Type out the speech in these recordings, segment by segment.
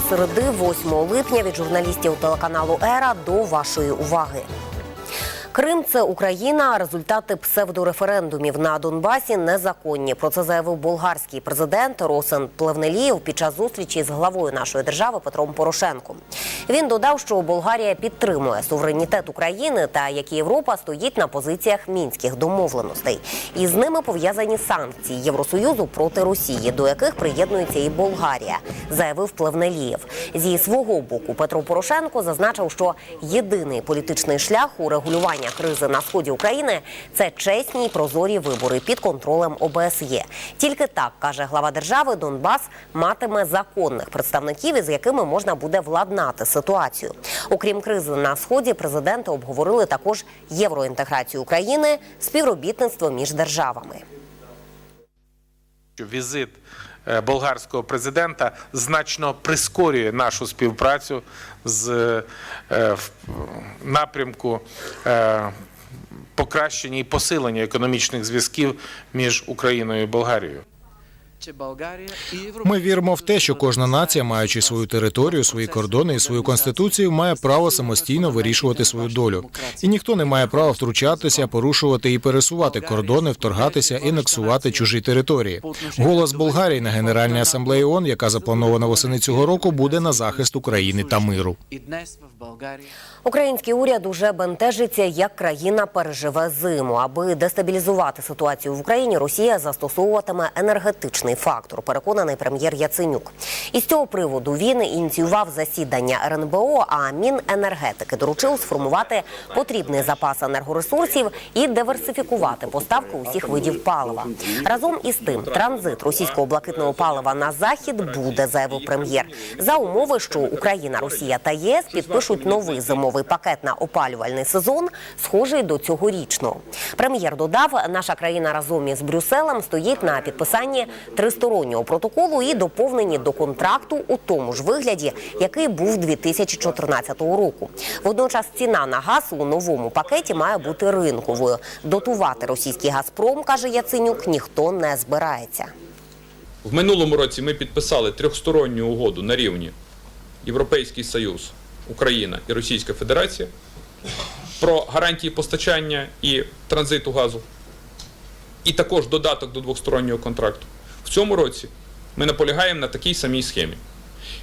середи 8 липня від журналістів телеканалу Ера до вашої уваги. Крим це Україна. Результати псевдореферендумів на Донбасі незаконні. Про це заявив болгарський президент Росен Плевнелієв під час зустрічі з главою нашої держави Петром Порошенком. Він додав, що Болгарія підтримує суверенітет України та як і Європа стоїть на позиціях мінських домовленостей. І з ними пов'язані санкції Євросоюзу проти Росії, до яких приєднується і Болгарія, заявив Плевнелієв. Зі свого боку Петро Порошенко зазначив, що єдиний політичний шлях у регулювання кризи на сході України це чесні й прозорі вибори під контролем ОБСЄ. Тільки так каже глава держави, Донбас матиме законних представників, із якими можна буде владнати ситуацію. Окрім кризи на сході, президенти обговорили також євроінтеграцію України, співробітництво між державами. візит болгарського президента значно прискорює нашу співпрацю з е, в напрямку е, покращення і посилення економічних зв'язків між Україною і Болгарією. Чи Болгарія і Європа Ми віримо в те, що кожна нація, маючи свою територію, свої кордони і свою конституцію, має право самостійно вирішувати свою долю. І ніхто не має права втручатися, порушувати і пересувати кордони, вторгатися і анексувати чужі території. Голос Болгарії на Генеральній асамблеї ООН, яка запланована восени цього року, буде на захист України та миру. і днес в Болгарії Український уряд уже бентежиться, як країна переживе зиму. Аби дестабілізувати ситуацію в Україні, Росія застосовуватиме енергетичний фактор. Переконаний прем'єр Яценюк. І з цього приводу він ініціював засідання РНБО. А Міненергетики доручив сформувати потрібний запас енергоресурсів і диверсифікувати поставки усіх видів палива. Разом із тим, транзит російського блакитного палива на захід буде, заявив прем'єр, за умови, що Україна, Росія та ЄС підпишуть новий зимовий пакет на опалювальний сезон, схожий до цьогорічного. Прем'єр додав, наша країна разом із Брюсселем стоїть на підписанні тристороннього протоколу і доповненні до контракту у тому ж вигляді, який був 2014 року. Водночас ціна на газ у новому пакеті має бути ринковою. Дотувати російський Газпром, каже Яценюк, ніхто не збирається. В минулому році ми підписали трьохсторонню угоду на рівні Європейський Союз, Україна і Російська Федерація про гарантії постачання і транзиту газу, і також додаток до двостороннього контракту. В цьому році ми наполягаємо на такій самій схемі.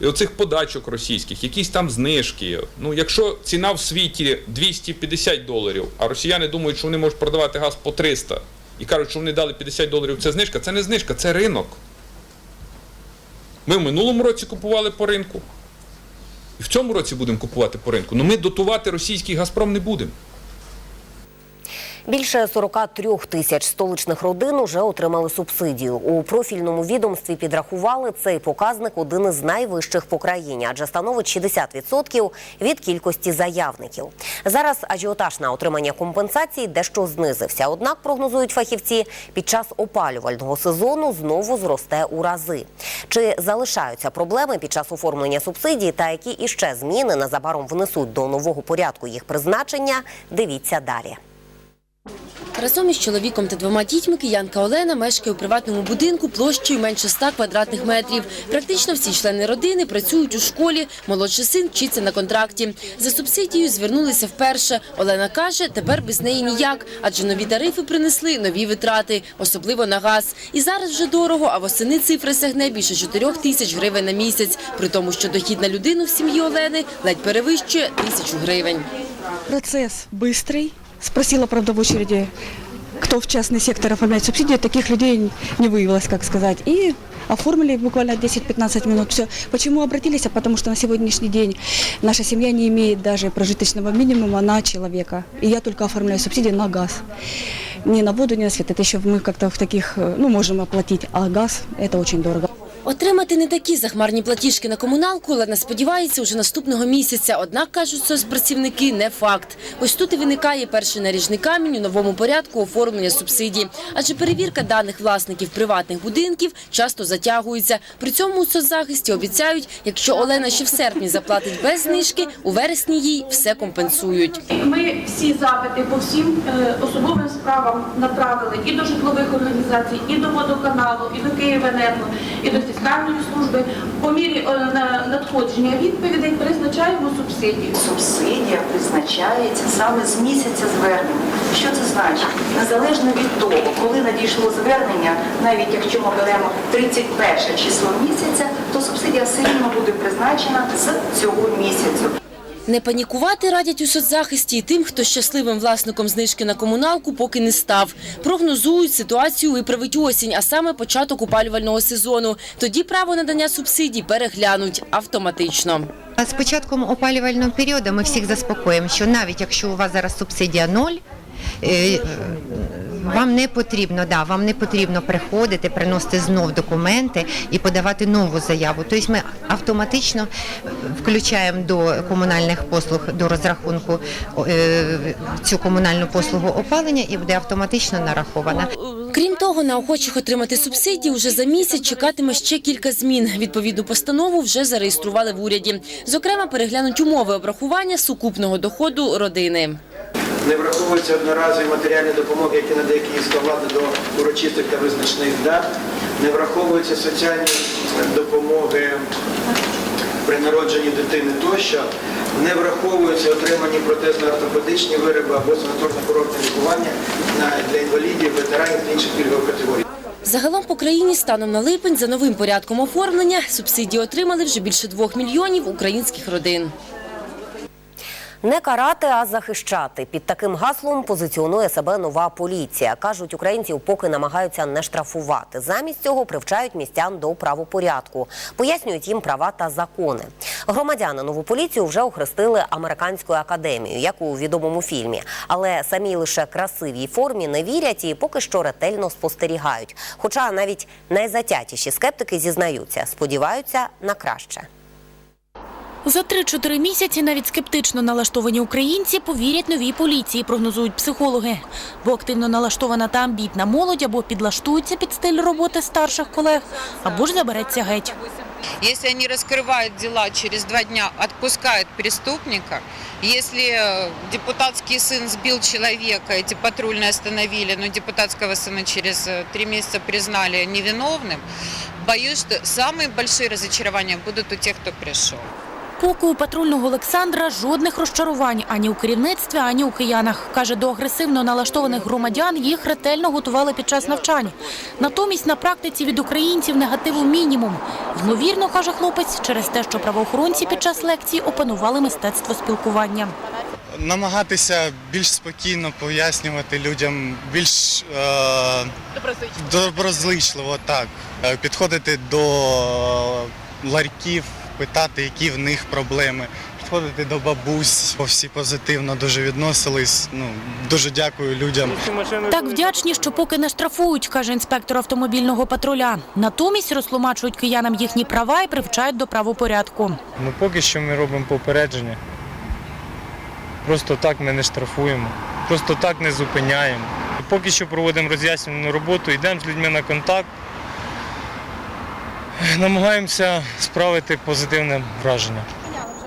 І оцих подачок російських, якісь там знижки. Ну, якщо ціна в світі 250 доларів, а росіяни думають, що вони можуть продавати газ по 300 і кажуть, що вони дали 50 доларів, це знижка, це не знижка, це ринок. Ми в минулому році купували по ринку. І в цьому році будемо купувати по ринку. Ну ми дотувати російський Газпром не будемо. Більше 43 тисяч столичних родин уже отримали субсидію. У профільному відомстві підрахували цей показник один із найвищих по країні, адже становить 60% від кількості заявників. Зараз ажіотаж на отримання компенсації дещо знизився. Однак прогнозують фахівці, під час опалювального сезону знову зросте у рази. Чи залишаються проблеми під час оформлення субсидій та які іще зміни незабаром внесуть до нового порядку їх призначення? Дивіться далі. Разом із чоловіком та двома дітьми киянка Олена мешкає у приватному будинку площею менше 100 квадратних метрів. Практично всі члени родини працюють у школі. Молодший син вчиться на контракті. За субсидією звернулися вперше. Олена каже, тепер без неї ніяк, адже нові тарифи принесли нові витрати, особливо на газ. І зараз вже дорого, а восени цифра сягне більше 4 тисяч гривень на місяць. При тому, що дохід на людину в сім'ї Олени ледь перевищує тисячу гривень. Процесс быстрый. Спросила, правда, в очереди, кто в частный сектор оформляет субсидии. Таких людей не выявилось, как сказать. И оформили буквально 10-15 минут. Все. Почему обратились? А потому что на сегодняшний день наша семья не имеет даже прожиточного минимума на человека. И я только оформляю субсидии на газ. Не на воду, не на свет. Это еще мы как-то в таких, э, ну, можем оплатить. А газ – это очень дорого. Отримати не такі захмарні платіжки на комуналку, Олена сподівається уже наступного місяця. Однак, кажуть соцпрацівники, не факт. Ось тут і виникає перший наріжний камінь у новому порядку оформлення субсидій. Адже перевірка даних власників приватних будинків часто затягується. При цьому у соцзахисті обіцяють, якщо Олена ще в серпні заплатить без знижки, у вересні їй все компенсують. Ми всі запити по всім е, особовим справам направили і до житлових організацій, і до водоканалу, і до Київенерго, і до фіскальної служби по мірі е, надходження відповідей призначаємо субсидію. Субсидія призначається саме з місяця звернення. Що це значить? Незалежно від того, коли надійшло звернення, навіть якщо ми беремо 31 число місяця, то субсидія все рівно буде призначена з цього місяцю. Не панікувати радять у соцзахисті і тим, хто щасливим власником знижки на комуналку поки не став. Прогнозують, ситуацію виправить осінь, а саме початок опалювального сезону. Тоді право надання субсидій переглянуть автоматично. З початком опалювального періоду ми всіх заспокоїмо, що навіть якщо у вас зараз субсидія ноль, е, вам не потрібно, да, вам не потрібно приходити, приносити знов документи і подавати нову заяву. Тобто ми автоматично включаємо до комунальних послуг, до розрахунку е, цю комунальну послугу опалення і буде автоматично нарахована. Крім того, на охочих отримати субсидії вже за місяць чекатиме ще кілька змін. Відповідну постанову вже зареєстрували в уряді. Зокрема, переглянуть умови обрахування сукупного доходу родини. Не враховуються одноразові матеріальні допомоги, які надає Київська влада до урочистих та визначених дат. Не враховуються соціальні допомоги при народженні дитини тощо. Не враховуються отримані протезно-ортопедичні вироби або санаторно-курортне лікування на- для інвалідів, ветеранів та інших пільгових категорій. Загалом по країні станом на липень за новим порядком оформлення субсидії отримали вже більше двох мільйонів українських родин. Не карати, а захищати. Під таким гаслом позиціонує себе нова поліція. Кажуть, українців поки намагаються не штрафувати. Замість цього привчають містян до правопорядку, пояснюють їм права та закони. Громадяни нову поліцію вже охрестили американською академією, як у відомому фільмі. Але самій лише красивій формі не вірять і поки що ретельно спостерігають. Хоча навіть найзатятіші скептики зізнаються, сподіваються на краще. За 3-4 місяці навіть скептично налаштовані українці повірять новій поліції, прогнозують психологи. Бо активно налаштована та амбітна молодь або підлаштується під стиль роботи старших колег, або ж забереться геть. Если они раскрывают дела, через два дня отпускают преступника. Если э, депутатский сын сбил человека, эти патрульные остановили, но депутатского сына через э, три месяца признали невиновным, боюсь, что самые большие разочарования будут у тех, кто пришел. Поки у патрульного Олександра жодних розчарувань ані у керівництві, ані у киянах. Каже, до агресивно налаштованих громадян їх ретельно готували під час навчань. Натомість на практиці від українців негативу мінімум. Ймовірно, каже хлопець, через те, що правоохоронці під час лекцій опанували мистецтво спілкування. намагатися більш спокійно пояснювати людям, більш е, доброзичливо так, Е, підходити до ларьків, питати, які в них проблеми, підходити до бабусь, всі позитивно дуже відносились. Ну, дуже дякую людям. Так вдячні, що поки не штрафують, каже інспектор автомобільного патруля. Натомість розтлумачують киянам їхні права і привчають до правопорядку. Ну поки що ми робимо попередження. Просто так ми не штрафуємо, просто так не зупиняємо. Поки що проводимо роз'яснювальну роботу, йдемо з людьми на контакт, намагаємося справити позитивне враження.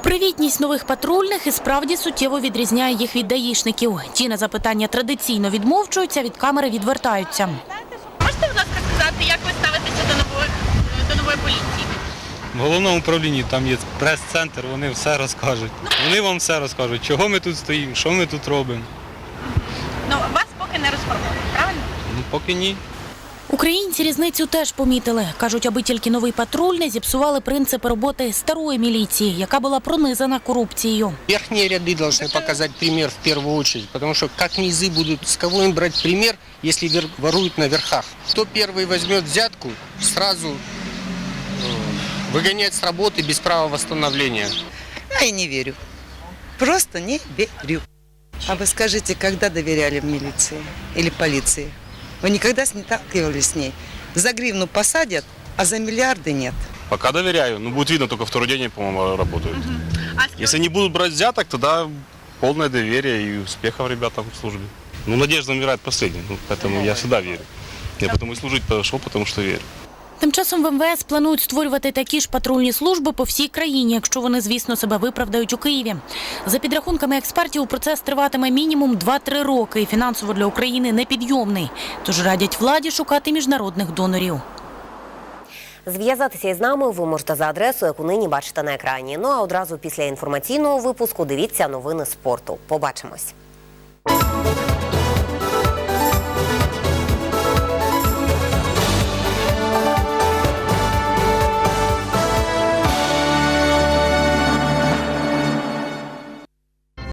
Привітність нових патрульних і справді суттєво відрізняє їх від даїшників. Ті на запитання традиційно відмовчуються, від камери відвертаються. Можете, будь ласка, сказати, як ви ставитеся до нової, до нової поліції? В головному управлінні там є прес-центр, вони все розкажуть. Вони вам все розкажуть, чого ми тут стоїмо, що ми тут робимо. Ну, вас поки не розформовують, правильно? Ну, поки ні. Українці різницю теж помітили. Кажуть, аби тільки новий патруль не зіпсували принципи роботи старої міліції, яка була пронизана корупцією. Верхние ряды должны показать пример в первую очередь, потому что как низы будут, с кого им брать пример, если вер- воруют на верхах? Кто первый возьмет взятку, сразу э, выгоняет с работы без права восстановления. Я не верю. Просто не верю. А вы скажите, когда доверяли в милиции или полиции? Вы никогда с- не сталкивались с ней? За гривну посадят, а за миллиарды нет. Пока доверяю, но будет видно, только второй день, по-моему, работают. Если не будут брать взяток, тогда полное доверие и успехов ребятам в службе. Ну, надежда умирает последней, ну, поэтому я всегда верю. Я потому и служить пошел, потому что верю. Тим часом в МВС планують створювати такі ж патрульні служби по всій країні, якщо вони, звісно, себе виправдають у Києві. За підрахунками експертів, процес триватиме мінімум 2-3 роки і фінансово для України непідйомний. Тож радять владі шукати міжнародних донорів. Зв'язатися із нами ви можете за адресою, яку нині бачите на екрані. Ну а одразу після інформаційного випуску дивіться новини спорту. Побачимось.